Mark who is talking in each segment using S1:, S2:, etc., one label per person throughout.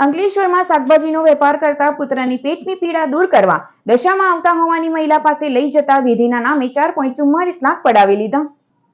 S1: અંકલેશ્વરમાં શાકભાજીનો વેપાર કરતા પુત્રની પેટની પીડા દૂર કરવા દશામાં આવતા હોવાની મહિલા પાસે લઈ જતા વિધિના નામે ચાર પોઈન્ટ ચુમ્માલીસ લાખ પડાવી લીધા.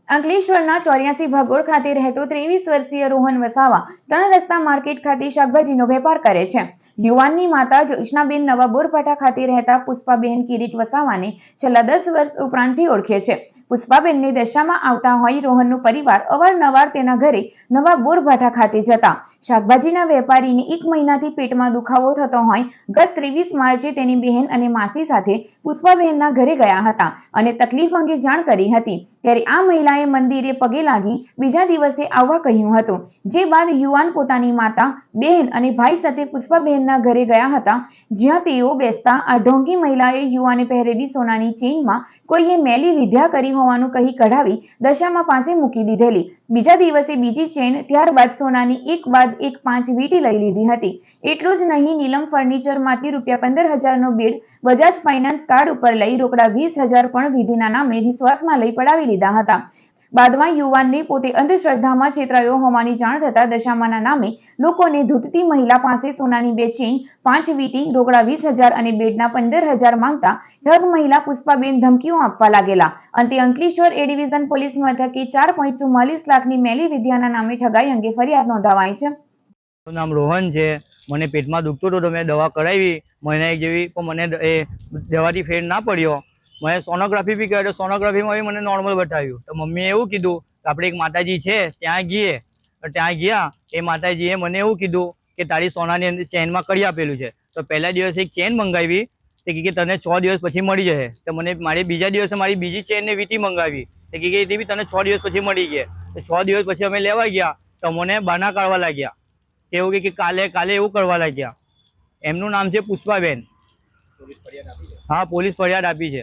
S1: અંકલેશ્વરના ચોર્યાસી ભાગોળ ખાતે રહેતો ત્રેવીસ વર્ષીય રોહન વસાવા ત્રણ રસ્તા માર્કેટ ખાતે શાકભાજીનો વેપાર કરે છે. યુવાનની માતા જોશનાબેન નવા બોરપાટા ખાતે રહેતા પુષ્પાબેન કિરીટ વસાવાને છેલ્લા દસ વર્ષ ઉપરાંતથી ઓળખે છે. પુષ્પાબેનની દશામાં આવતા હોય રોહનનું પરિવાર અવારનવાર તેના ઘરે નવા બોરભાઠા ખાતે જતા. શાકભાજીના વેપારીને એક મહિનાથી પેટમાં દુખાવો થતો હોય, ગત ત્રેવીસ માર્ચે તેની બહેન અને માસી સાથે પુષ્પાબહેનના ઘરે ગયા હતા અને તકલીફ અંગે જાણ કરી હતી. ત્યારે આ મહિલાએ મંદિરે પગે લાગી બીજા દિવસે આવવા કહ્યું હતું. જે બાદ યુવાન પોતાની માતા, બહેન અને ભાઈ સાથે પુષ્પાબહેનના ઘરે ગયા હતા. જ્યાં તેઓ બેસતા આ ઢોંગી મહિલાએ યુવાને પહેરેલી સોનાની ચેઇનમાં કોઈએ મેલી વિદ્યા કરી હોવાનું કહી કઢાવી દશામાં પાસે મૂકી દીધેલી. બીજા દિવસે બીજી ચેન ત્યારબાદ સોનાની એક બાદ એક પાંચ વીંટી લઈ લીધી હતી. એટલું જ નહીં, નીલમ ફર્નિચરમાંથી રૂપિયા પંદર હજારનો બેડ બજાજ ફાઇનાન્સ કાર્ડ ઉપર લઈ રોકડા વીસ હજાર પણ વિધિના નામે વિશ્વાસમાં લઈ પડાવી લીધા હતા. બાદમાં યુવાનને પોતે અંધશ્રદ્ધામાં છેતરાયો હોવાની જાણ થતા દશામાના નામે લોકોને ધૂતતી મહિલા પાસે સોનાની બે ચેઇન પાંચ વીટી રોકડા વીસ હજાર અને બેડના પંદર હજાર માંગતા ઠગ મહિલા પુષ્પાબેન ધમકીઓ આપવા લાગેલા. અંતે અંકલેશ્વર એ ડિવિઝન પોલીસ મથકે ચાર પોઈન્ટ ચુમ્માલીસ લાખની મેલી વિદ્યાના નામે ઠગાઈ અંગે ફરિયાદ નોંધાવાઈ છે.
S2: નામ રોહન છે. મને પેટમાં દુખતું હતું મેં દવા કરાવી મહિના એક જેવી પણ મને એ દવાથી ફેર ના પડ્યો. મેં સોનોગ્રાફી બી કર્યો. તો સોનોગ્રાફીમાં બી મને નોર્મલ બતાવ્યું. તો મમ્મીએ એવું કીધું કે આપણે એક માતાજી છે ત્યાં ગઈએ તો ત્યાં ગયા. એ માતાજીએ મને એવું કીધું કે તારી સોનાની અંદર ચેનમાં કરી આપેલું છે. તો પહેલા દિવસે એક ચેન મંગાવી. તે કે તને છ દિવસ પછી મળી જશે. તો મને મારી બીજા દિવસે મારી બીજી ચેનને વીટી મંગાવી. તે કે એ બી તને છ દિવસ પછી મળી ગઈ તો છ દિવસ પછી અમે લેવા ગયા. તો મને બાના કાઢવા લાગ્યા. એવું કે કાલે કાલે એવું કરવા લાગ્યા. એમનું નામ છે પુષ્પાબેન. હા પોલીસ ફરિયાદ આપી છે.